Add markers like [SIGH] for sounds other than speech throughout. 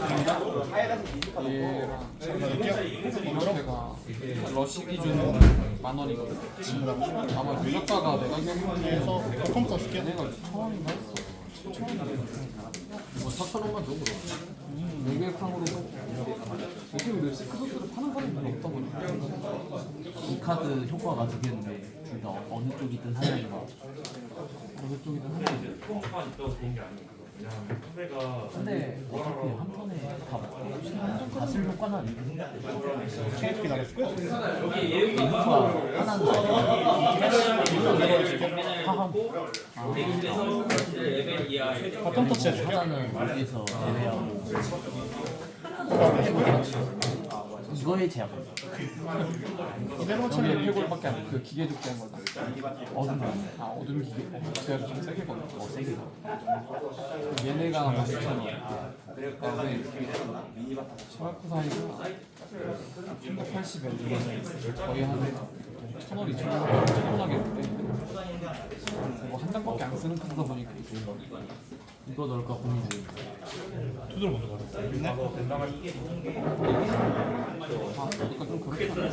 드립니다. 얘랑 이렇게가 러시 기준 만 원이거든. 아마 유저가가 내가 그래서 컴퓨터. 얘네가 천 원인가 했어. 뭐 4천 원만 줘 그럼. 네개 탕으로 요즘 왜 시크릿을 파는 사람이 없다 보니까 이 카드 효과가 두 개인데 둘 다 어느 쪽이든 하나인가 어느 쪽이든 하나. 뽕만 근데 어차피 한 번에 다 먹고 효과는 최애 나갔을 거야? 하나는 하나는 여기서 제외하고 이거에 제약 200원짜리 폐골밖에 안 돼. 그 기계 족제한 거다. 어둠. 아, 어둠 기계. 어, 그래서 좀 세게 걸려. 어, 세게. 그 얘네가 15,000원. 그다음에 소라쿠사이가 380엔. 거의 한 1,000원, 2,000원 정도 하게 돼. 뭐 한 장밖에 안 쓰는 카드다 보니까 이거 넣을까 고민 중 투드로 먼저 가자. 아 그러니까 좀 그렇다.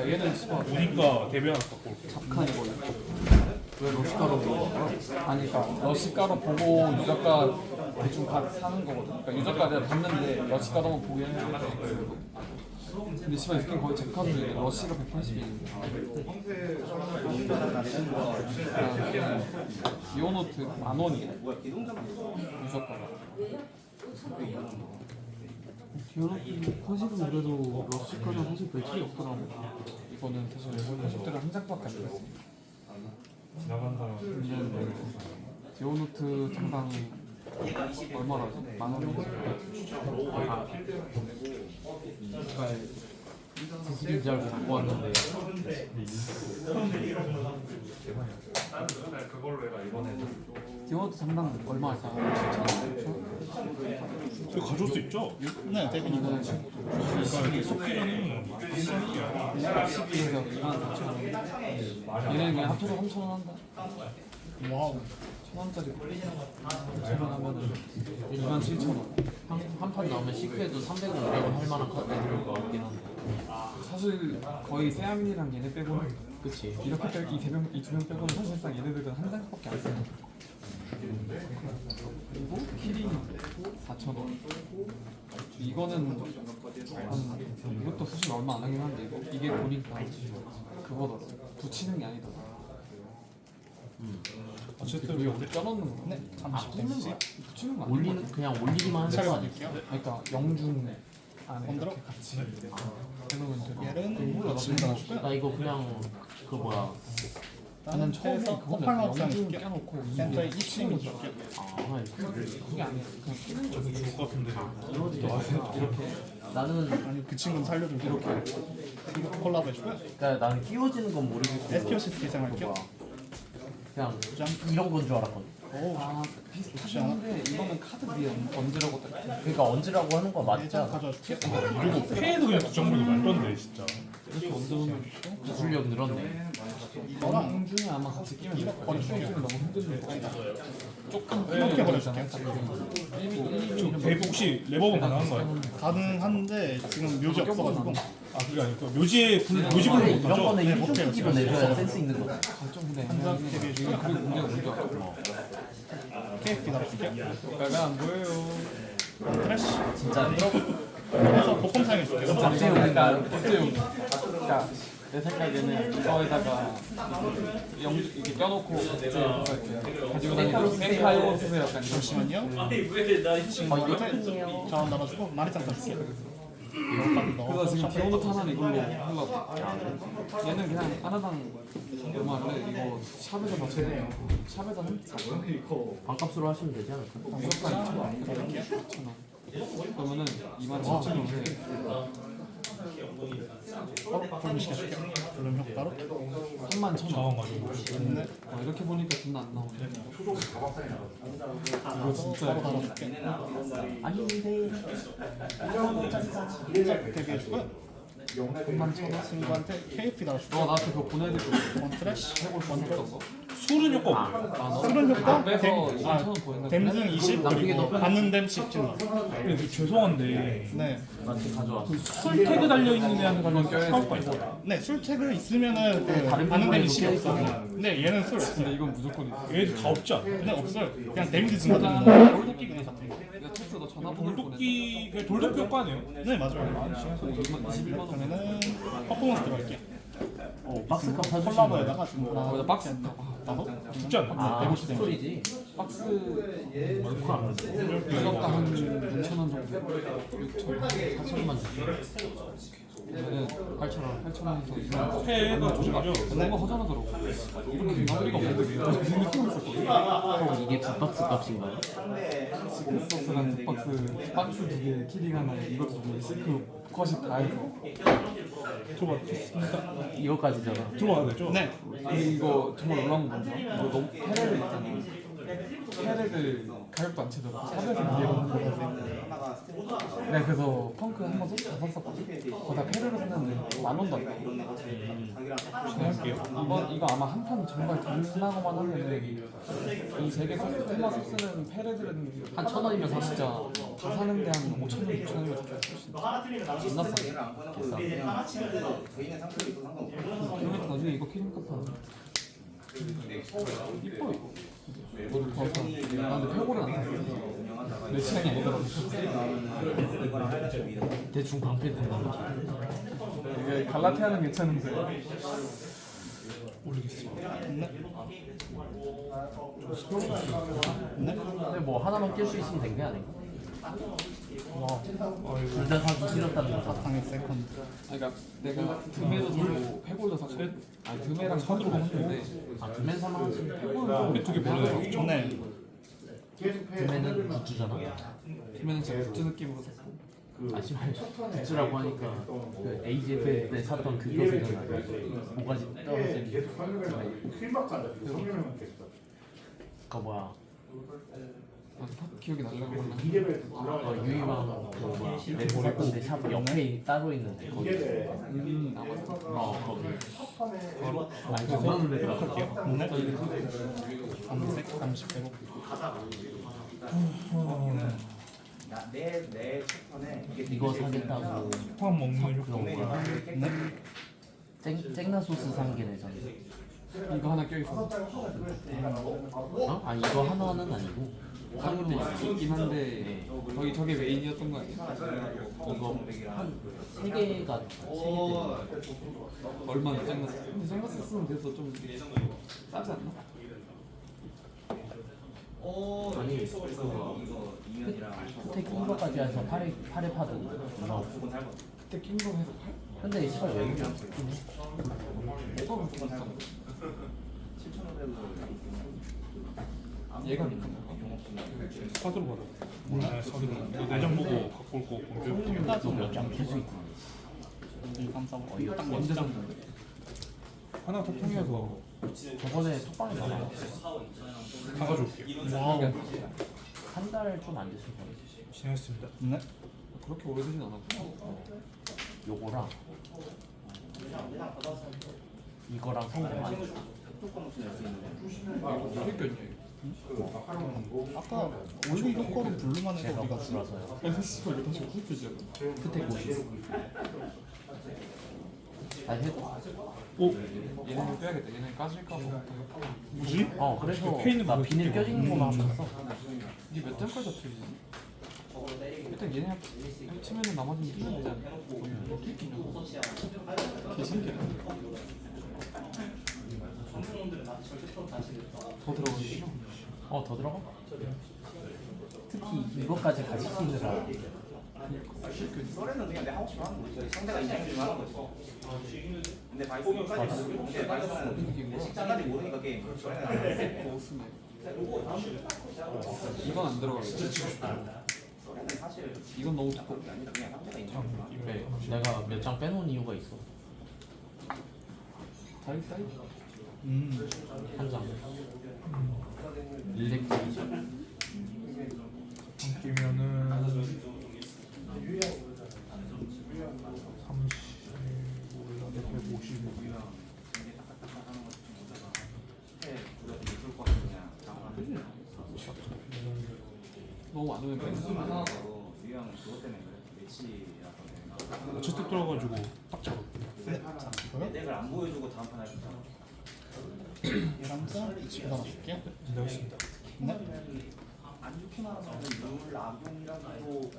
야, 얘는 스파 오니까 데뷔 하나 갖고 올게. 잡칸 이거 왜 러시가로 아니 그러니까 러시가로 보고 유저가 대충 가 사는 거거든. 그러니까 유저가 내가 봤는데 러시가로만 보긴 했는데 근데 씨발 이게 거의 제 카드인데 러시가 180엔인데. 이오노트 만 원이야 유저가가 디오노트 사실은 그래도 러시가랑 사실 별 차이 없더라고 이거는 사실 80대를 한 장밖에 안 됐어 지나간 사람. 디오노트 장당 얼마라지? 만 원? 아, 수술인 줄 알고 갖고 왔는데. 디오노트 장당 얼마? 7천 이거 가져올 수 있죠? 네, 대빈이 원? 그러니까 이게 속기전이 12에서 2만 4천 원 얘네는 그냥 합쳐서 3천 원 한다 와우. 천 원짜리. 3천 원 하면은 2만 7천 원. 한판 나오면 시크에도 300원 500원 할 만한 카드 들을 것 같긴 한데. 사실 거의 세암이랑 얘네 빼고는 그치. 이렇게 빼, 이세명 이두명 빼고는 사실상 얘네들은 한 장밖에 안 쓰는 그리고 키링 4,000원. 이거는 한 이것도 사실 얼마 안 하긴 한데 이거 이게 보니까 그거더라 붙이는 게 아니더라 어쨌든 왜 여기 껴놓는 거 네, 아30 꽂는 데미지. 거야? 붙이는 거? 올리는 그냥 올리기만 하는 거 아니야? 차려드릴게요. 그러니까 영중 안에? 이렇게 같이 해놓으면 돼 얘는 몰라 나 몰라 나가시고요. 나 이거 그냥 그 뭐야 나는 처음에 그건 줄게요. 껴놓고 센터에 붙이는 줄게요. 아 그게 아니야 그냥 끼는 거지 죽을 것 같은데. 이렇게 나는 아니 그 친구는 살려주고 이렇게 이거 콜라보 해주고요. 그러니까 나는 끼워지는 건 모르겠고 스킬 할게요. 그냥 짠. 이런 건 줄 알았거든 오, 아 비슷하긴 한데 이거는 카드 위에 얹으라고 딱 그러니까 얹으라고 하는 거 맞지 내장 않아? 가져와줄게요. 그리고 패에도 그냥 두 장물이 말도 안 돼, 진짜. 이렇게 얹으면 기술력 늘었네 이거랑 영중에 아마 같이 끼면 영중은 너무 거 조금 이렇게 버려줄게. 저 대부 혹시 레버건 가능한 거예요? 가능한데 지금 묘지 없어가지고 아, 그게 아니고 묘지에 불, 묘지 불을 이런 못하죠? 거는 네, 일종 못 해요. 크기로 내줘야 센스 있는 거다 좀 근데 애매하긴 해 그리고 문제가 뭔지 알아? KFP 나가줄게요. 내가 안 보여요 트래쉬. 진짜 그래서 사용해줄게요. 그러니까 박재용 그러니까 내 생각에는 이거에다가 영 이렇게 껴놓고 가지고 다니는 셀카 이거 쓰세요 약간 이런 잠시만요. 아 이거 자원 나눠주고 마리짱 써줄게요. 이거 그래서 지금 디오노트 하나는 이걸로 하려고. 얘는 그냥 하나당 얼마인데 이거 샵에서 돼요 샵에서 한 4천 반값으로 하시면 되지 않을까? 무조건 2천 원 2천 원. 그러면은 2만 7천 원에 어, 볼륨 시켜줄게요. 볼륨 효과로. 3만 천 자원 원 가지고. 네. 어, 이렇게 보니까 돈안 나오네 이거 진짜 바로 달아줄게. 아닌데 데뷔해주고요. 3만 천 원? 친구한테 KFP 너 나눠줄게요. 나한테 그거 보내야 될거 원 트래쉬. 해볼 수 있었던 거 술은 효과 뭐예요? 수른 효과 빼서 댐, 2천 아, 원 보이는 댐승 20나 그게 그리고 더 받는 댐 17. 근데 그 죄송한데 네. 나한테 가져왔어. 술 태그 달려 있는 애한테 가면 사올까 있어. 네, 술 태그 있으면은 그 다른 받는 댐 부분에도 20이 껴있어. 없어요. 근데 얘는 술 없어요. 근데 이건 무조건 있어 얘들 다 없지 않아? 근데 없어요. 그냥 데미지 증가 거. 돌도끼 기능 같은 거. 야 토스 너 전화번호 돌도끼 그냥 돌도끼 효과네요. 네, 맞아요. 21만 원 그러면은 퍼포먼스 들어갈게요. 어, 박스값 사주시는 콜라보에다가 거예요? 지금 거기다 박스 다섯? 죽지 않나? 아, 150 데미지. 스토리지. 박스 얼굴 안 그랬어. 유저가 한 6천 원 정도 6천 4천만 주지. 그러면은 8천 원 8천 원에서 2만 원 태가 조심하죠. 뭔가 허전하더라고 이렇게 마무리가 없는데 무슨 느낌 있었거든 그럼 이게 빅박스 값인가요? 박스랑 두 박스 박스 두 개 키링 하나 이것 두개 실크 컷이 다 해서 들어봤습니다. 이거까지잖아. 들어와야 되죠? 네. 이거 정말 놀라운 건 뭐냐 이거 너무 페레를 있잖아 페레를 가격도 안 치더라고 400원 이게 내가 그래서 펑크 한번다 샀었거든 거기다 페레를 샀는데 만 원도 안 나. 진행할게요. 이번 이거 아마 한판 정말 단순하고만 하면은 이세개 테마 소스는 페레들은 한 천 원이면 사 진짜 다 사는데 한 5천 원, 6천 원이면 줬어 진짜 존나 싸 그러면 나중에 이거 키링 값 하나 이뻐 이거 너도 더 사. 나 근데 페고를 안 샀어 내 취향이 아니더라고 대충 방패 든다. 이게 갈라테아는 괜찮은데. 근데 뭐 하나만 낄 수 있으면 된 게 아닌가? 둘다 사기 싫었다는. 사탕의 세컨드. 그러니까 내가 드메도 페골도 사고 아니 드메랑 사드로 했는데 아, 사망 치 페골은 두개 보내요. 네. 금엔은 굿즈잖아. 드메는 진짜 굿즈 느낌으로 샀고 아, 씨발. 굿즈라고 하니까 그 AJF 때 샀던 그거 생각나. 뭐가지 떨어지는. 그거 뭐야. 아, 다 기억이 날라고 어, 그 뭐야. 내 샀던데 샵 옆에 따로 있는데 거기. 음 남았어 어, 거기. 아니, 존나 놀랬다. 네. 검색 30 빼고. 내내 이거 사겠다고 포함 먹는 효과 그런 거야. 네. 쨍, 쨍나 소스 산게 내잖아. 이거 하나 껴있어 어? 아 이거 하나는 아니고 다른 것도 있긴 한데 거기 저게 메인이었던 거 아니야? 이거 한세 개가 세 개. 얼마나 쨍갔어 근데 쨍갔었으면 돼서 좀 싸지 않나? 아니 그때 낀 거까지 해서 팔에 팔에 파도 얼마 그때 낀 거 해서 팔? 근데 시발 왜 이래? 뭐가 그렇게 비싼 거야? 얘가 비싼 거 야? 사드로 받아. 몰라 사드로. 이거 내장 보고 갖고 올 거 공개할게요. 따져 몇장 계속 있고 1, 3, 4, 5. 어, 이거 딱 언제 샀는데? 하나 더 통해서 저번에 톡방에 나와 다 가져올게요. 와우. 한 달 좀 안 됐을 거예요. 진행했습니다. 네. 그렇게 오래되진 않았고 요거랑 이거랑 이거 어디 꼈냐 아까 올리 효과로 부르만 해서 우리가 줄 줄어서요. 어디 꼈냐 끝에 곳이 아니 해도 오 얘네는 빼야겠다 얘네 까질까 봐 뭐지? 어 그래서 나 비닐. 껴지는 거만 샀어 이게 몇 장까지 합쳐지지? 일단 얘네 합- 합치면은 나머지는 끼면 되 더 들어가기 싫어 어더 들어가? 특히 이거까지 같이 끼느라 소리는 그냥 내 하고 싶어 하는 거지. 상대가 인정해주면 하는 거지. 근데 바이스까지 근데 바이스는 식장까지 모르니까 게임. 안 해. 더 웃으네. 이건 안 들어가겠지 소리는 사실 이건 너무 두꺼워. 아니라 그냥 상대가 인정. 네, 내가 몇 장 빼놓은 이유가 있어. 다리 사이즈 음. 한 일렉트리죠. 바뀌면은 30 155이야. 너무 안 오면 뺀다. 어쨌든 돌아가지고 딱 잡아. 네. 내가 안 보여주고 다음 판 하셨잖아. 이 남자 집에 달아줄게요. 네. 안 좋게 말하면 룰 악용이라고.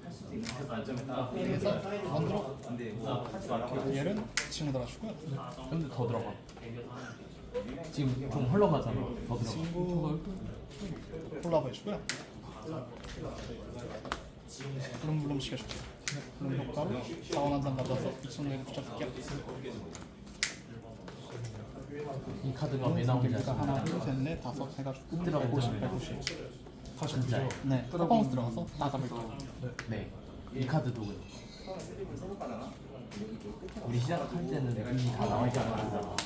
그래서 만들어 근데 뭐 하지 말라고. 얘는 친구 달아주고요. 근데 더 들어가. 지금 좀 흘러가잖아. 더 들어가. 친구 콜라보 해주고요. 블룸블룸 시켜줄게요. 블룸 효과로 자원 한장 2천 내를 붙여줄게요. 이 카드가 왜 나오는지 그러니까 하나? 둘, 셋, 넷, 다섯 해가지고 들어가 150, 있잖아요. 150. 진짜요? 네, 뚜껑 들어가서 따잡을 거예요. 네. 이 카드도 그래. 우리 시작할 때는 이미 다 나와 있지 않았잖아.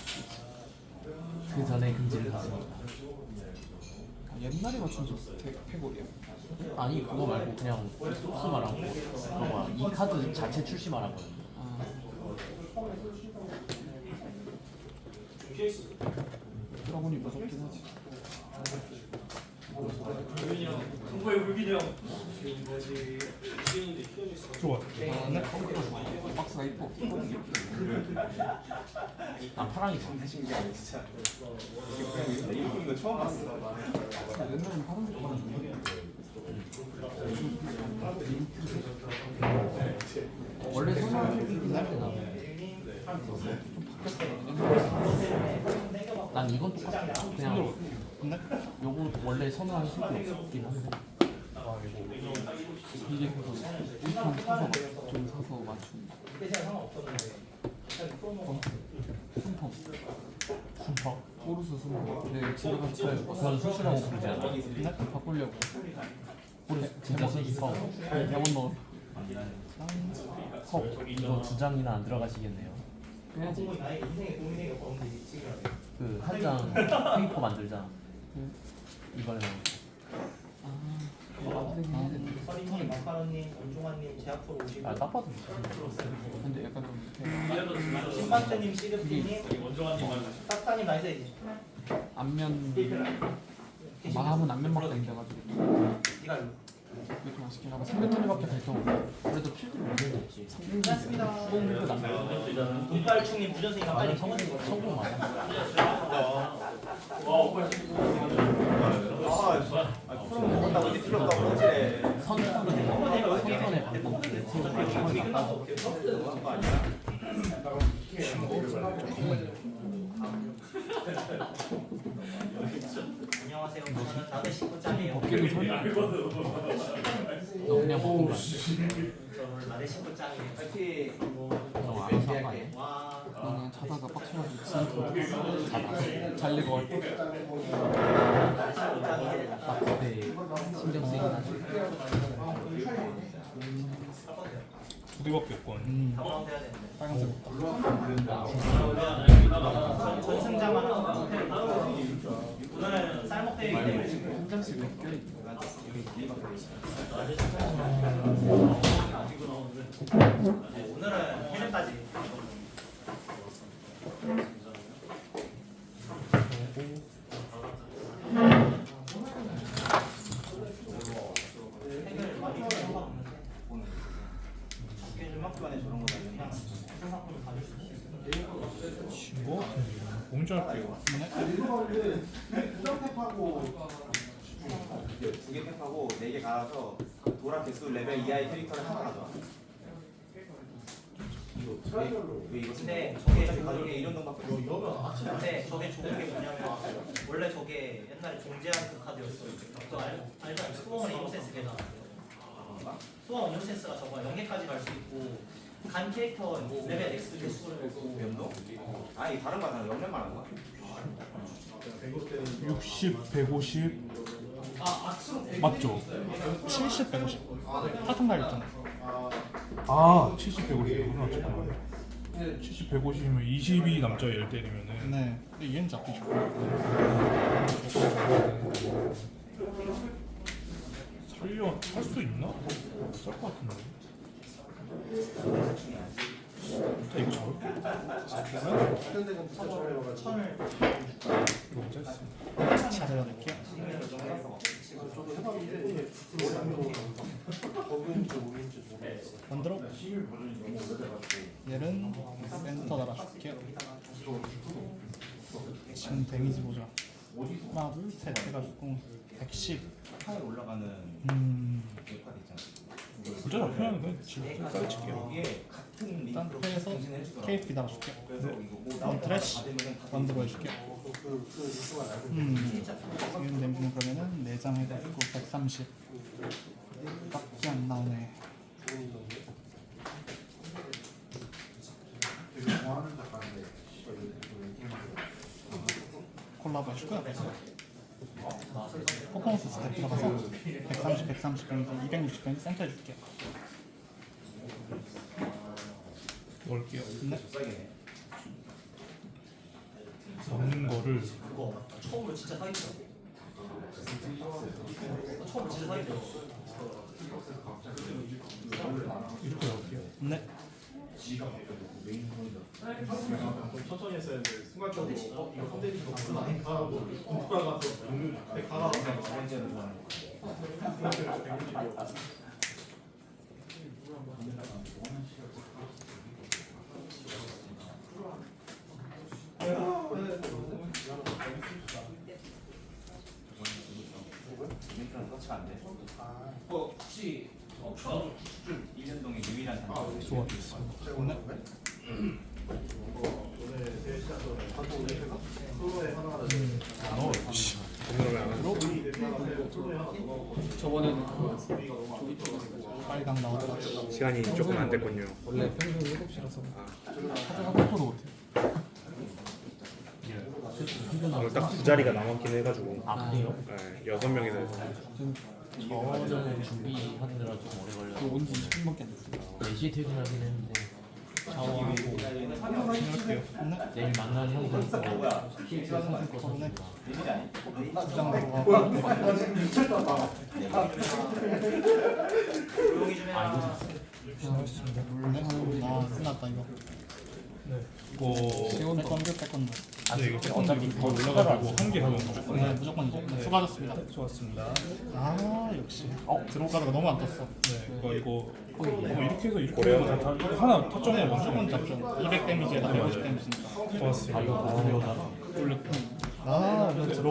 그 전에 금지를 갔습니다. 옛날에 맞춘 패골이야. 아니 그거 말고 그냥 소스 말하고 그거 이 카드 자체 출시 말하거든. 아, 드라곤이 무섭긴 하지. 좋아. 박스가 이뻐. 아 파랑이 참. 신기하네 진짜. 이렇게 이거 처음 봤어. 옛날엔 파란색 봤는데. 원래 소설 할때 난 이건 똑같아. 그냥 네. 요거 원래 선호하는 색이 없긴 한데. 이게 1편 사서 좀 사서 맞춘. 순펑. 순퍼. 포르스 순펑. 네, 집에 같이 가요. 그건 수시라고 부르지 않아. 네? 바꾸려고. 우리 진짜 순퍼. 대본 넣어. 컵 이거 두 장이나 안 들어가시겠네요. 빼야지. 그 한 장 페이퍼. 응. 이번에 아, 서리님, 마카로님, 엄종환님, 제 앞으로 오시고. 아 딱 봐도 근데 약간 좀 신바트님, 시드피님, 따따님 나이스 안면 마음은 안면 막다 있어가지고. 니가 일로 이게 좀 아쉽긴 하고 300톤밖에 갈 경우 그래도 필드를 올리는 거지. 고맙습니다 성공도 남겨. 눈깔충님, 부전생이가 빨리 성공 성공 성공 많아. 아, 프로 먹었다 어디 틀렸다고 그러지. 선수로 되고 선선에 바꾸고 안녕하세요 저는 나대 식구 짱이에요 벗기는 너 저는 나대 식구 짱이에요 파이팅. 너 알아서 한거 아니야? 와나 그냥 자다가 빡쳐가지고 갈 때. 딱 그때 신경 쓰이긴 하지. 두 개밖에 해야 되는데 빨간색 전- 전승자만 하고 오늘은 쌀먹대기 때문에 한 장씩 벗겨 네, 오늘은 있어요 뭐? 공지할게요. 두개 탭하고 네 개 갈아서 도라 개수 레벨 이하의 캐릭터를 하나 가져와. 왜, 왜 이거 근데 저게 저게 가격에 1년 동밖에 없어. 근데 저게 좋은 게 뭐냐면 원래 저게 옛날에 종재한 그 카드였어요. 저 알, 알잖아요. 수원 이노센스 계좌. 수원 이노센스가 저거 0개까지 갈 수 있고 간 캐릭터 레벨 X 개수를 있고 연도? 아니 다른 거 아니야. 연면만 한 거야. 60, 150아 악수로 맞죠? 70, 150. 사탕 달렸잖아. 아, 70, 150. 하나 잠깐만. 70, 150이면 22 남자애 1 때리면은 네. 근데 얘는 잡히죠. 살려 할수 있나? 없을 것 같은데. 이거 잡을? 천을 너무 짧습니다. 차례가 될게요. 만들어. 얘는 센터 달아줄게요. 지금 데미지 보자. 하나, 둘, 셋 해가지고 110. 하에 올라가는 음. 진짜 잡히면 그냥 지금 쌀 칠게요. 일단 나올 트래쉬 때마다 받으면 다 만들어 해줄게요. 음, 지금 데미지는 그러면은 4장 해가지고 130. 값이 안 나오네. 콜라보 해줄까요? 퍼포먼스 스텝 들어가서. 130, 130 데미지, 260 데미지 센터 해줄게요. 넣을게요. 네. 넣는 거를 그거 처음으로 진짜 사기더라고. 처음으로 진짜 사기더라고. 이렇게 넣을게요. 네. 천천히 했어야 되는데 순간적으로 어 이거 가서 터치 [LAUGHS] 가안 돼. 어, 혹시 어, 저 1년 동안 유일한 단점. 좋아졌습니다. 네. 넣어야지. 저번에는 빨강 나오더라. 시간이 조금 안 됐군요. 원래 평균 7시라서 한번도 못해. 오늘 딱 두 자리가 남았긴 해가지고 아 그래요? 네, 여섯 명이서 저는 준비하느라 좀 오래 걸려서 온지 20분밖에 안 됐어요 4시에 퇴근하긴 했는데 샤워하고. 네. 내일 만나는 저번에 일이 아니? 주장 들어가고 조용히 좀 해라. 네. 아, 끝났다 이거. 이거 세컨드, 세컨드. 근데 이거 세컨드 더 올라가지고 한개더 무조건 네, 무조건이죠. 네, 수고하셨습니다. 좋았습니다. 아, 역시. 어, 들어가다가 너무 안 떴어. 네, 이거 이거 이거 이렇게 해서 이렇게 해서 다, 다 이거 하나 네, 먼저 무조건 잡죠. 200 데미지에다가 50 데미지니까. 좋았습니다. 아 이거 모르려다가 돌렸고. 아, 그래서 들어